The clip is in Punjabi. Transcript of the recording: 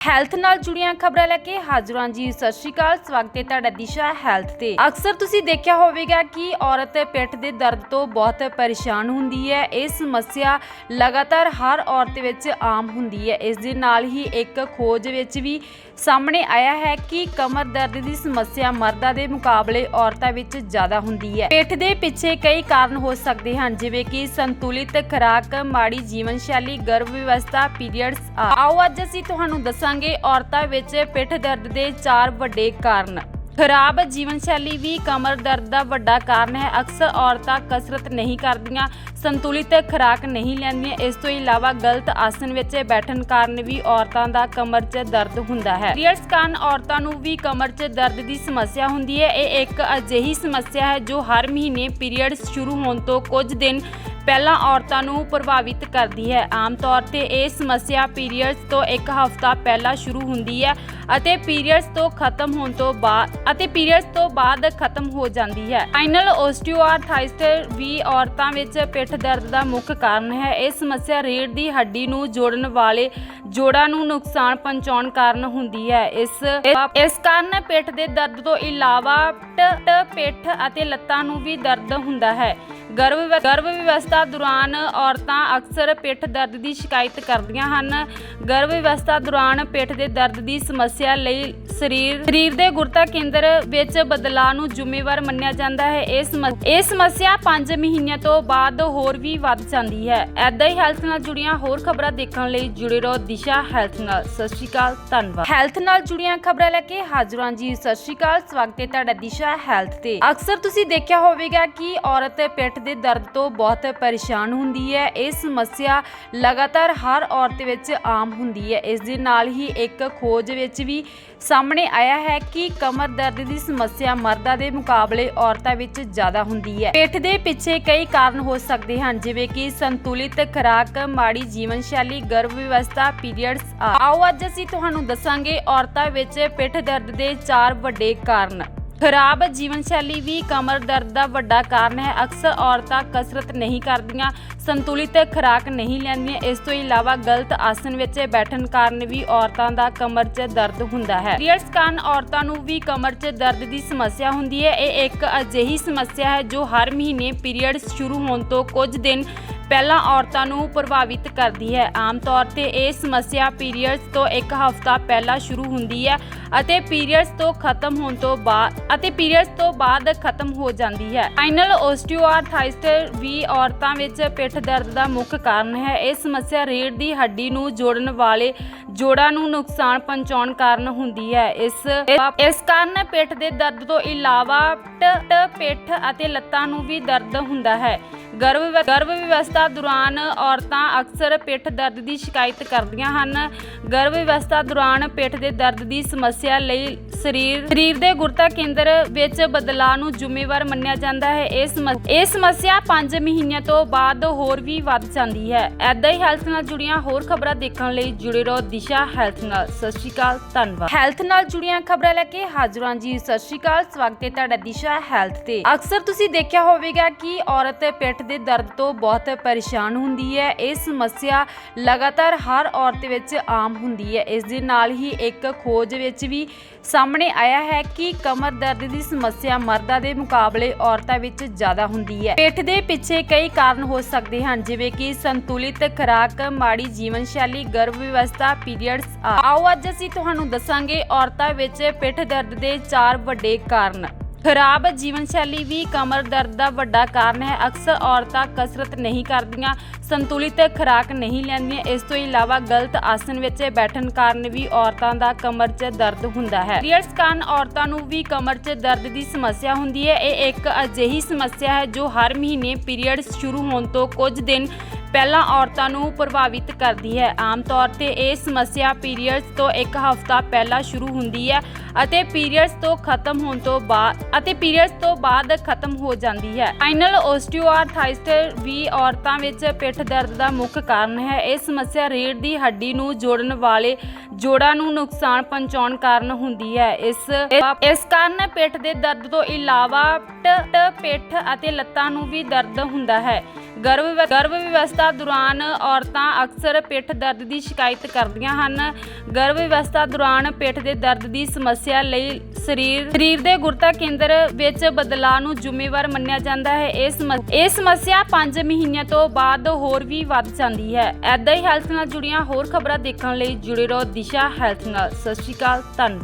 ਹੈਲਥ ਨਾਲ ਜੁੜੀਆਂ ਖਬਰਾਂ ਲੈ ਕੇ ਹਾਜ਼ਰ ਹਾਂ ਜੀ, ਸਤਿ ਸ਼੍ਰੀ ਅਕਾਲ, ਸਵਾਗਤ ਹੈ ਤੁਹਾਡਾ ਦਿਸ਼ਾ ਹੈਲਥ ਤੇ। ਅਕਸਰ ਤੁਸੀਂ ਦੇਖਿਆ ਹੋਵੇਗਾ ਕਿ ਔਰਤ ਪਿੱਠ ਦੇ ਦਰਦ ਤੋਂ ਬਹੁਤ ਪਰੇਸ਼ਾਨ ਹੁੰਦੀ ਹੈ। ਇਹ ਸਮੱਸਿਆ ਲਗਾਤਾਰ ਹਰ ਔਰਤ ਵਿੱਚ ਆਮ ਹੁੰਦੀ ਹੈ। ਇਸ ਦੇ ਨਾਲ ਹੀ ਇੱਕ ਖੋਜ ਵਿੱਚ ਵੀ ਸਾਹਮਣੇ ਆਇਆ ਹੈ ਕਿ ਕਮਰ ਦਰਦ ਦੀ ਸਮੱਸਿਆ ਮਰਦਾਂ ਦੇ ਮੁਕਾਬਲੇ ਔਰਤਾਂ ਵਿੱਚ ਜ਼ਿਆਦਾ ਹੁੰਦੀ ਹੈ। ਪਿੱਠ ਦੇ ਪਿੱਛੇ ਕਈ ਕਾਰਨ ਹੋ ਸਕਦੇ ਹਨ, ਜਿਵੇਂ ਕਿ ਸੰਤੁਲਿਤ ਖੁਰਾਕ, ਮਾੜੀ ਜੀਵਨ ਸ਼ੈਲੀ ਗਰਭ ਵਿਵਸਥਾ, ਪੀਰੀਅਡਸ ਆਓ ਅੱਜ ਅਸੀਂ ਤੁਹਾਨੂੰ ਦੱਸਾਂਗੇ ਔਰਤਾਂ ਵਿੱਚ ਪਿੱਠ ਦਰਦ ਦੇ ਚਾਰ ਵੱਡੇ ਕਾਰਨ। ਖਰਾਬ ਜੀਵਨ ਸ਼ੈਲੀ ਵੀ ਕਮਰ ਦਰਦ ਦਾ ਵੱਡਾ ਕਾਰਨ ਹੈ। ਅਕਸਰ ਔਰਤਾਂ ਕਸਰਤ ਨਹੀਂ ਕਰਦੀਆਂ, ਸੰਤੁਲਿਤ ਖੁਰਾਕ ਨਹੀਂ ਲੈਂਦੀਆਂ। ਇਸ ਤੋਂ ਇਲਾਵਾ ਗਲਤ ਆਸਨ ਵਿੱਚ ਬੈਠਣ ਕਾਰਨ ਵੀ ਔਰਤਾਂ ਦਾ ਕਮਰ 'ਚ ਦਰਦ ਹੁੰਦਾ ਹੈ। ਪੀਰੀਅਡਸ ਕਾਰਨ ਔਰਤਾਂ ਨੂੰ ਵੀ ਕਮਰ 'ਚ ਦਰਦ ਦੀ ਸਮੱਸਿਆ ਹੁੰਦੀ ਹੈ। ਇਹ ਇੱਕ ਅਜਿਹੀ ਸਮੱਸਿਆ ਹੈ ਜੋ ਹਰ ਮਹੀਨੇ ਪੀਰੀਅਡਸ ਸ਼ੁਰੂ ਹੋਣ ਤੋਂ ਕੁਝ ਦਿਨ ਪਹਿਲਾਂ ਔਰਤਾਂ ਨੂੰ ਪ੍ਰਭਾਵਿਤ ਕਰਦੀ ਹੈ। ਆਮ ਤੌਰ ਤੇ ਇਹ ਸਮੱਸਿਆ ਪੀਰੀਅਡਸ ਤੋਂ ਇੱਕ ਹਫ਼ਤਾ ਪਹਿਲਾਂ ਸ਼ੁਰੂ ਹੁੰਦੀ ਹੈ ਅਤੇ ਪੀਰੀਅਡਸ ਤੋਂ ਖਤਮ ਹੋਣ ਤੋਂ ਬਾਅਦ ਅਤੇ ਪੀਰੀਅਡਸ ਤੋਂ ਬਾਅਦ ਖਤਮ ਹੋ ਜਾਂਦੀ ਹੈ। ਫਾਈਨਲ ਓਸਟੀਓਆਰਥਾਈਟਸ ਵੀ ਔਰਤਾਂ ਵਿੱਚ ਪਿੱਠ ਦਰਦ ਦਾ ਮੁੱਖ ਕਾਰਨ ਹੈ। ਇਹ ਸਮੱਸਿਆ ਰੀੜ੍ਹ ਦੀ ਹੱਡੀ ਨੂੰ ਜੋੜਨ ਵਾਲੇ ਜੋੜਾਂ ਨੂੰ ਨੁਕਸਾਨ ਪਹੁੰਚਾਉਣ ਕਾਰਨ ਹੁੰਦੀ ਹੈ। ਇਸ ਇਸ ਕਾਰਨ ਪਿੱਠ ਦੇ ਦਰਦ ਤੋਂ ਇਲਾਵਾ ਟ, ਪਿੱਠ ਅਤੇ ਲੱਤਾਂ ਨੂੰ ਵੀ ਦਰਦ ਹੁੰਦਾ ਹੈ। ਗਰਭ ਗਰਭ ਵਿਵਸਥਾ ਦੌਰਾਨ ਔਰਤਾਂ ਅਕਸਰ ਪਿੱਠ ਦਰਦ ਦੀ ਸ਼ਿਕਾਇਤ ਕਰਦੀਆਂ ਹਨ। ਗਰਭ ਵਿਵਸਥਾ ਦੌਰਾਨ ਪਿੱਠ ਦੇ ਦਰਦ ਦੀ ਸਮੱਸਿਆ ਲਈ ਸਰੀਰ ਸਰੀਰ ਦੇ ਗੁਰਤਾ ਕੇਂਦਰ ਵਿੱਚ ਬਦਲਾਅ ਨੂੰ ਜ਼ਿੰਮੇਵਾਰ ਮੰਨਿਆ ਜਾਂਦਾ ਹੈ। ਇਹ ਇਹ ਸਮੱਸਿਆ 5 ਮਹੀਨਿਆਂ ਤੋਂ ਬਾਅਦ ਹੋਰ ਵੀ ਵੱਧ ਜਾਂਦੀ ਹੈ। ਐਦਾਂ ਹੀ ਹੈਲਥ ਨਾਲ ਜੁੜੀਆਂ ਹੋਰ ਖਬਰਾਂ ਦੇਖਣ ਲਈ ਜੁੜੇ ਰਹੋ ਦਿਸ਼ਾ ਹੈਲਥ ਨਾਲ। ਸਤਿ ਸ਼੍ਰੀ ਅਕਾਲ, ਧੰਨਵਾਦ। ਹੈਲਥ ਨਾਲ ਜੁੜੀਆਂ ਖਬਰਾਂ ਲੈ ਕੇ ਹਾਜ਼ਰ ਹਾਂ ਜੀ। ਸਤਿ ਸ਼੍ਰੀ ਅਕਾਲ, ਸਵਾਗਤ ਹੈ ਤੁਹਾਡਾ ਦਿਸ਼ਾ ਹੈਲਥ ਤੇ। ਅਕਸਰ ਤੁਸੀਂ ਦੇਖਿਆ ਹੋਵੇਗਾ ਕਿ ਔਰਤ ਪਿੱਠ ਦੇ ਦਰਦ ਤੋਂ ਬਹੁਤ ਪਰੇਸ਼ਾਨ ਹੁੰਦੀ ਹੈ। ਇਹ ਸਮੱਸਿਆ ਲਗਾਤਾਰ ਹਰ ਔਰਤ ਵਿੱਚ ਆਮ ਹੁੰਦੀ ਹੈ। ਇਸ ਦੇ ਨਾਲ ਹੀ ਇੱਕ ਖੋਜ ਵਿੱਚ ਵੀ ਸਾਹਮਣੇ ਆਇਆ ਹੈ ਕਿ ਕਮਰ ਦਰਦ ਦੀ ਸਮੱਸਿਆ ਮਰਦਾਂ ਦੇ ਮੁਕਾਬਲੇ ਔਰਤਾਂ ਵਿੱਚ ਜ਼ਿਆਦਾ ਹੁੰਦੀ ਹੈ। ਪਿੱਠ ਦੇ ਪਿੱਛੇ ਕਈ ਕਾਰਨ ਹੋ ਸਕਦੇ ਹਨ, ਜਿਵੇਂ ਕਿ ਸੰਤੁਲਿਤ ਖੁਰਾਕ, ਮਾੜੀ ਜੀਵਨ ਸ਼ੈਲੀ, ਗਰਭ ਵਿਵਸਥਾ, ਪੀਰੀਅਡਸ ਆਓ ਅੱਜ ਅਸੀਂ ਤੁਹਾਨੂੰ ਦੱਸਾਂਗੇ ਔਰਤਾਂ ਵਿੱਚ ਪਿੱਠ ਦਰਦ ਦੇ ਚਾਰ ਵੱਡੇ ਕਾਰਨ। ਖਰਾਬ ਜੀਵਨ ਸ਼ੈਲੀ ਵੀ ਕਮਰ ਦਰਦ ਦਾ ਵੱਡਾ ਕਾਰਨ ਹੈ। ਅਕਸਰ ਔਰਤਾਂ ਕਸਰਤ ਨਹੀਂ ਕਰਦੀਆਂ, ਸੰਤੁਲਿਤ ਖੁਰਾਕ ਨਹੀਂ ਲੈਂਦੀਆਂ। ਇਸ ਤੋਂ ਇਲਾਵਾ ਗਲਤ ਆਸਨ ਵਿੱਚ ਬੈਠਣ ਕਾਰਨ ਵੀ ਔਰਤਾਂ ਦਾ ਕਮਰ 'ਚ ਦਰਦ ਹੁੰਦਾ ਹੈ। ਪੀਰੀਅਡਸ ਕਾਰਨ ਔਰਤਾਂ ਨੂੰ ਵੀ ਕਮਰ 'ਚ ਦਰਦ ਦੀ ਸਮੱਸਿਆ ਹੁੰਦੀ ਹੈ। ਇਹ ਇੱਕ ਅਜਿਹੀ ਸਮੱਸਿਆ ਹੈ ਜੋ ਹਰ ਮਹੀਨੇ ਪੀਰੀਅਡਸ ਸ਼ੁਰੂ ਹੋਣ ਤੋਂ ਕੁਝ ਦਿਨ ਪਹਿਲਾਂ ਔਰਤਾਂ ਨੂੰ ਪ੍ਰਭਾਵਿਤ ਕਰਦੀ ਹੈ। ਆਮ ਤੌਰ ਤੇ ਇਹ ਸਮੱਸਿਆ ਪੀਰੀਅਡਸ ਤੋਂ ਇੱਕ ਹਫ਼ਤਾ ਪਹਿਲਾਂ ਸ਼ੁਰੂ ਹੁੰਦੀ ਹੈ ਅਤੇ ਪੀਰੀਅਡਸ ਤੋਂ ਖਤਮ ਹੋਣ ਤੋਂ ਬਾਅਦ ਅਤੇ ਪੀਰੀਅਡਸ ਤੋਂ ਬਾਅਦ ਖਤਮ ਹੋ ਜਾਂਦੀ ਹੈ। ਫਾਈਨਲ ਓਸਟੀਓਆਰਥਾਈਟਸ ਵੀ ਔਰਤਾਂ ਵਿੱਚ ਪਿੱਠ ਦਰਦ ਦਾ ਮੁੱਖ ਕਾਰਨ ਹੈ। ਇਹ ਸਮੱਸਿਆ ਰੀੜ੍ਹ ਦੀ ਹੱਡੀ ਨੂੰ ਜੋੜਨ ਵਾਲੇ ਜੋੜਾਂ ਨੂੰ ਨੁਕਸਾਨ ਪਹੁੰਚਾਉਣ ਕਾਰਨ ਹੁੰਦੀ ਹੈ। ਇਸ ਇਸ ਕਾਰਨ ਪਿੱਠ ਦੇ ਦਰਦ ਤੋਂ ਇਲਾਵਾ ਟ ਪਿੱਠ ਅਤੇ ਲੱਤਾਂ ਨੂੰ ਵੀ ਦਰਦ ਹੁੰਦਾ ਹੈ। ਗਰਭ ਗਰਭ ਵਿਵਸਥਾ ਦੌਰਾਨ ਔਰਤਾਂ ਅਕਸਰ ਪਿੱਠ ਦਰਦ ਦੀ ਸ਼ਿਕਾਇਤ ਕਰਦੀਆਂ ਹਨ। ਗਰਭ ਵਿਵਸਥਾ ਦੌਰਾਨ ਪਿੱਠ ਦੇ ਦਰਦ ਦੀ ਸਮੱਸਿਆ ਲਈ ਸਰੀਰ ਸਰੀਰ ਦੇ ਗੁਰਤਾ ਕੇਂਦਰ ਵਿੱਚ ਬਦਲਾਅ ਨੂੰ ਜ਼ਿੰਮੇਵਾਰ ਮੰਨਿਆ ਜਾਂਦਾ ਹੈ। ਇਹ ਇਹ ਸਮੱਸਿਆ 5 ਮਹੀਨਿਆਂ ਤੋਂ ਬਾਅਦ ਹੋਰ ਵੀ ਵੱਧ ਜਾਂਦੀ ਹੈ। ਐਦਾਂ ਹੀ ਹੈਲਥ ਨਾਲ ਜੁੜੀਆਂ ਹੋਰ ਖਬਰਾਂ ਦੇਖਣ ਲਈ ਜੁੜੇ ਰਹੋ ਦਿਸ਼ਾ ਹੈਲਥ ਨਾਲ। ਸਤਿ ਸ਼੍ਰੀ ਅਕਾਲ, ਧੰਨਵਾਦ। ਹੈਲਥ ਨਾਲ ਜੁੜੀਆਂ ਖਬਰਾਂ ਲੈ ਕੇ ਹਾਜ਼ਰ ਹਾਂ ਜੀ। ਸਤਿ ਸ਼੍ਰੀ ਅਕਾਲ, ਸਵਾਗਤ ਹੈ ਤੁਹਾਡਾ ਦਿਸ਼ਾ ਹੈਲਥ ਤੇ। ਅਕਸਰ ਤੁਸੀਂ ਦੇਖਿਆ ਹੋਵੇਗਾ ਕਿ ਔਰਤ ਪਿੱਠ ਦੇ ਦਰਦ ਤੋਂ ਬਹੁਤ ਪਰੇਸ਼ਾਨ ਹੁੰਦੀ ਹੈ। ਇਹ ਸਮੱਸਿਆ ਲਗਾਤਾਰ ਹਰ ਔਰਤ ਵਿੱਚ ਆਮ ਹੁੰਦੀ ਹੈ। ਇਸ ਦੇ ਨਾਲ ਹੀ ਇੱਕ ਖੋਜ ਵਿੱਚ ਵੀ ਸਾਹਮਣੇ ਆਇਆ ਹੈ ਕਿ ਕਮਰ ਦਰਦ ਦੀ ਸਮੱਸਿਆ ਮਰਦਾਂ ਦੇ ਮੁਕਾਬਲੇ ਔਰਤਾਂ ਵਿੱਚ ਜ਼ਿਆਦਾ ਹੁੰਦੀ ਹੈ। ਪਿੱਠ ਦੇ ਪਿੱਛੇ ਕਈ ਕਾਰਨ ਹੋ ਸਕਦੇ ਹਨ, ਜਿਵੇਂ ਕਿ ਸੰਤੁਲਿਤ ਖੁਰਾਕ, ਮਾੜੀ ਜੀਵਨ ਸ਼ੈਲੀ ਗਰਭ ਵਿਵਸਥਾ, ਪੀਰੀਅਡਸ ਆਓ ਅੱਜ ਅਸੀਂ ਤੁਹਾਨੂੰ ਦੱਸਾਂਗੇ ਔਰਤਾਂ ਵਿੱਚ ਪਿੱਠ ਦਰਦ ਦੇ ਚਾਰ ਵੱਡੇ ਕਾਰਨ। ਖਰਾਬ ਜੀਵਨ ਸ਼ੈਲੀ ਵੀ ਕਮਰ ਦਰਦ ਦਾ ਵੱਡਾ ਕਾਰਨ ਹੈ। ਅਕਸਰ ਔਰਤਾਂ ਕਸਰਤ ਨਹੀਂ ਕਰਦੀਆਂ, ਸੰਤੁਲਿਤ ਖੁਰਾਕ ਨਹੀਂ ਲੈਂਦੀਆਂ। ਇਸ ਤੋਂ ਇਲਾਵਾ ਗਲਤ ਆਸਨ ਵਿੱਚ ਬੈਠਣ ਕਾਰਨ ਵੀ ਔਰਤਾਂ ਦਾ ਕਮਰ 'ਚ ਦਰਦ ਹੁੰਦਾ ਹੈ। ਪੀਰੀਅਡਸ ਕਾਰਨ ਔਰਤਾਂ ਨੂੰ ਵੀ ਕਮਰ 'ਚ ਦਰਦ ਦੀ ਸਮੱਸਿਆ ਹੁੰਦੀ ਹੈ। ਇਹ ਇੱਕ ਅਜਿਹੀ ਸਮੱਸਿਆ ਹੈ ਜੋ ਹਰ ਮਹੀਨੇ ਪੀਰੀਅਡਸ ਸ਼ੁਰੂ ਹੋਣ ਤੋਂ ਕੁਝ ਦਿਨ ਪਹਿਲਾਂ ਔਰਤਾਂ ਨੂੰ ਪ੍ਰਭਾਵਿਤ ਕਰਦੀ ਹੈ। ਆਮ ਤੌਰ ਤੇ ਇਹ ਸਮੱਸਿਆ ਪੀਰੀਅਡਸ ਤੋਂ ਇੱਕ ਹਫ਼ਤਾ ਪਹਿਲਾਂ ਸ਼ੁਰੂ ਹੁੰਦੀ ਹੈ ਅਤੇ ਪੀਰੀਅਡਸ ਤੋਂ ਖਤਮ ਹੋਣ ਤੋਂ ਬਾਅਦ ਅਤੇ ਪੀਰੀਅਡਸ ਤੋਂ ਬਾਅਦ ਖਤਮ ਹੋ ਜਾਂਦੀ ਹੈ। ਫਾਈਨਲ ਓਸਟੀਓਆਰਥਾਈਟਸ ਵੀ ਔਰਤਾਂ ਵਿੱਚ ਪਿੱਠ ਦਰਦ ਦਾ ਮੁੱਖ ਕਾਰਨ ਹੈ। ਇਹ ਸਮੱਸਿਆ ਰੀੜ੍ਹ ਦੀ ਹੱਡੀ ਨੂੰ ਜੋੜਨ ਵਾਲੇ ਜੋੜਾਂ ਨੂੰ ਨੁਕਸਾਨ ਪਹੁੰਚਾਉਣ ਕਾਰਨ ਹੁੰਦੀ ਹੈ। ਇਸ ਇਸ ਕਾਰਨ ਪਿੱਠ ਦੇ ਦਰਦ ਤੋਂ ਇਲਾਵਾ ਟ ਪਿੱਠ ਅਤੇ ਲੱਤਾਂ ਨੂੰ ਵੀ ਦਰਦ ਹੁੰਦਾ ਹੈ। ਗਰਭ ਗਰਭ ਵਿਵਸਥਾ ਦੌਰਾਨ ਔਰਤਾਂ ਅਕਸਰ ਪਿੱਠ ਦਰਦ ਦੀ ਸ਼ਿਕਾਇਤ ਕਰਦੀਆਂ ਹਨ। ਗਰਭ ਵਿਵਸਥਾ ਦੌਰਾਨ ਪਿੱਠ ਦੇ ਦਰਦ ਦੀ ਸਮੱਸਿਆ ਲਈ ਸਰੀਰ ਸਰੀਰ ਦੇ ਗੁਰਤਾ ਕੇਂਦਰ ਵਿੱਚ ਬਦਲਾਅ ਨੂੰ ਜ਼ਿੰਮੇਵਾਰ ਮੰਨਿਆ ਜਾਂਦਾ ਹੈ। ਇਹ ਸਮ- ਇਹ ਸਮੱਸਿਆ 5 ਮਹੀਨਿਆਂ ਤੋਂ ਬਾਅਦ ਹੋਰ ਵੀ ਵੱਧ ਜਾਂਦੀ ਹੈ। ਐਦਾਂ ਹੀ ਹੈਲਥ ਨਾਲ ਜੁੜੀਆਂ ਹੋਰ ਖਬਰਾਂ ਦੇਖਣ ਲਈ ਜੁੜੇ ਰਹੋ ਦਿਸ਼ਾ ਹੈਲਥ ਨਾਲ। ਸਤਿ ਸ਼੍ਰੀ ਅਕਾਲ ਧੰਨਵਾਦ।